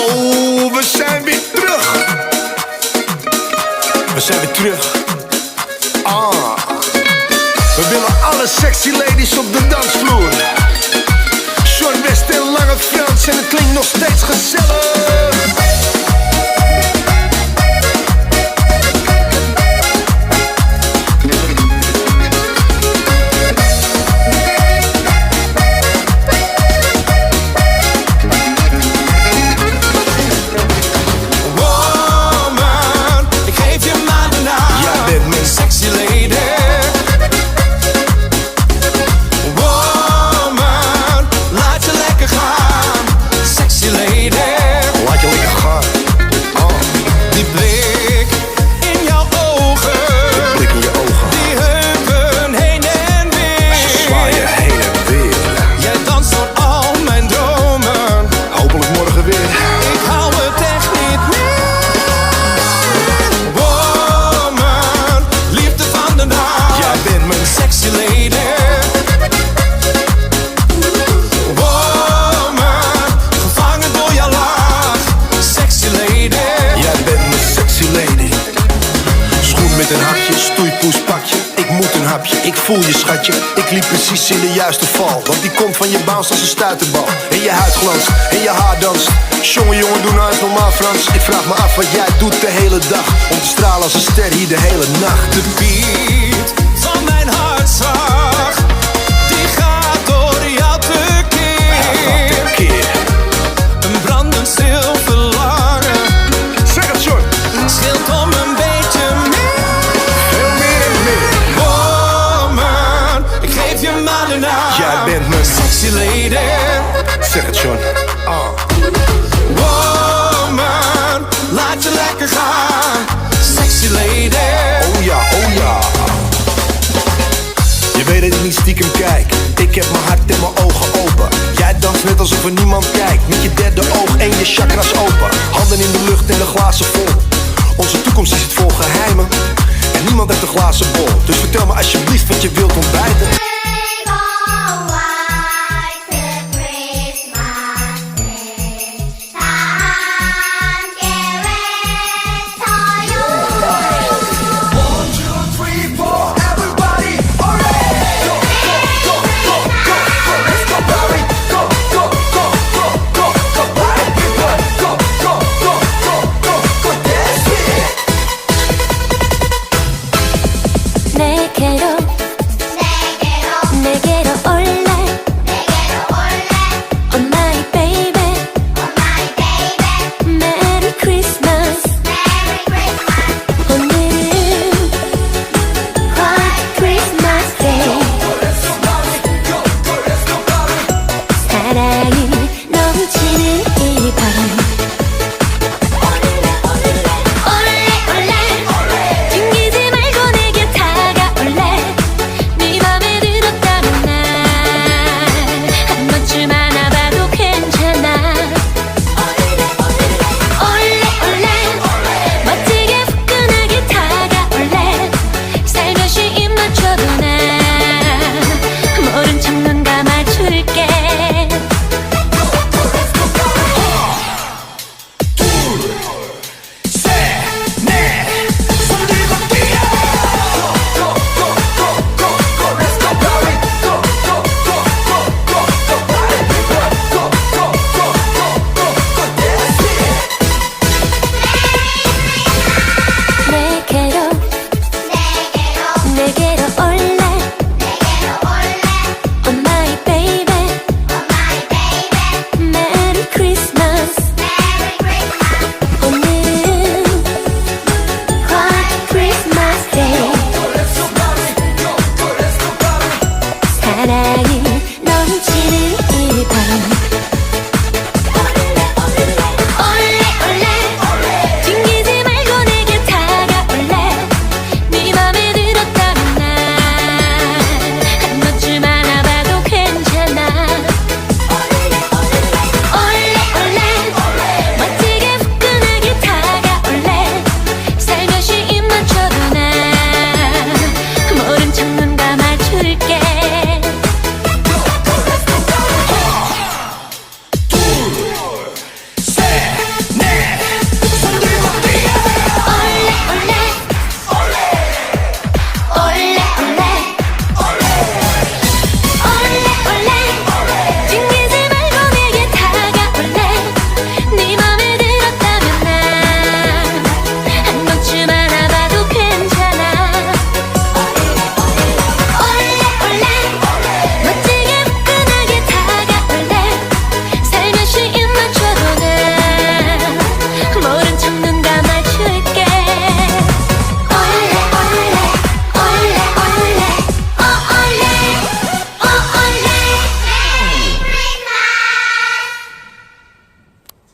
Oh, we zijn weer terug. We zijn weer terug. Ah. We willen alle sexy ladies op de dansvloer. Short West en Lange Frans en het klinkt nog steeds gezellig. Ik voel je schatje. Ik liep precies in de juiste val. Want die komt van je bounce als een stuiterbal. En je huid glanst, en je haar danst. Jongen, jongen, doe nou eens normaal Frans. Ik vraag me af wat jij doet de hele dag. Om te stralen als een ster hier de hele nacht. De beat van mijn hartslag. Die gaat door jou tekeer. Keer. Een brandend stil verlangen. Zeg het, short. Scheelt zeg het John. Oh. Woman, laat je lekker gaan. Sexy lady. Oh ja, oh ja. Je weet dat ik niet stiekem kijk. Ik heb mijn hart en mijn ogen open. Jij danst net alsof er niemand kijkt. Met je derde oog en je chakras open. Handen in de lucht en de glazen vol. Onze toekomst is het vol geheimen. En niemand heeft een glazen bol. Dus vertel me alsjeblieft wat je wilt ontbijten.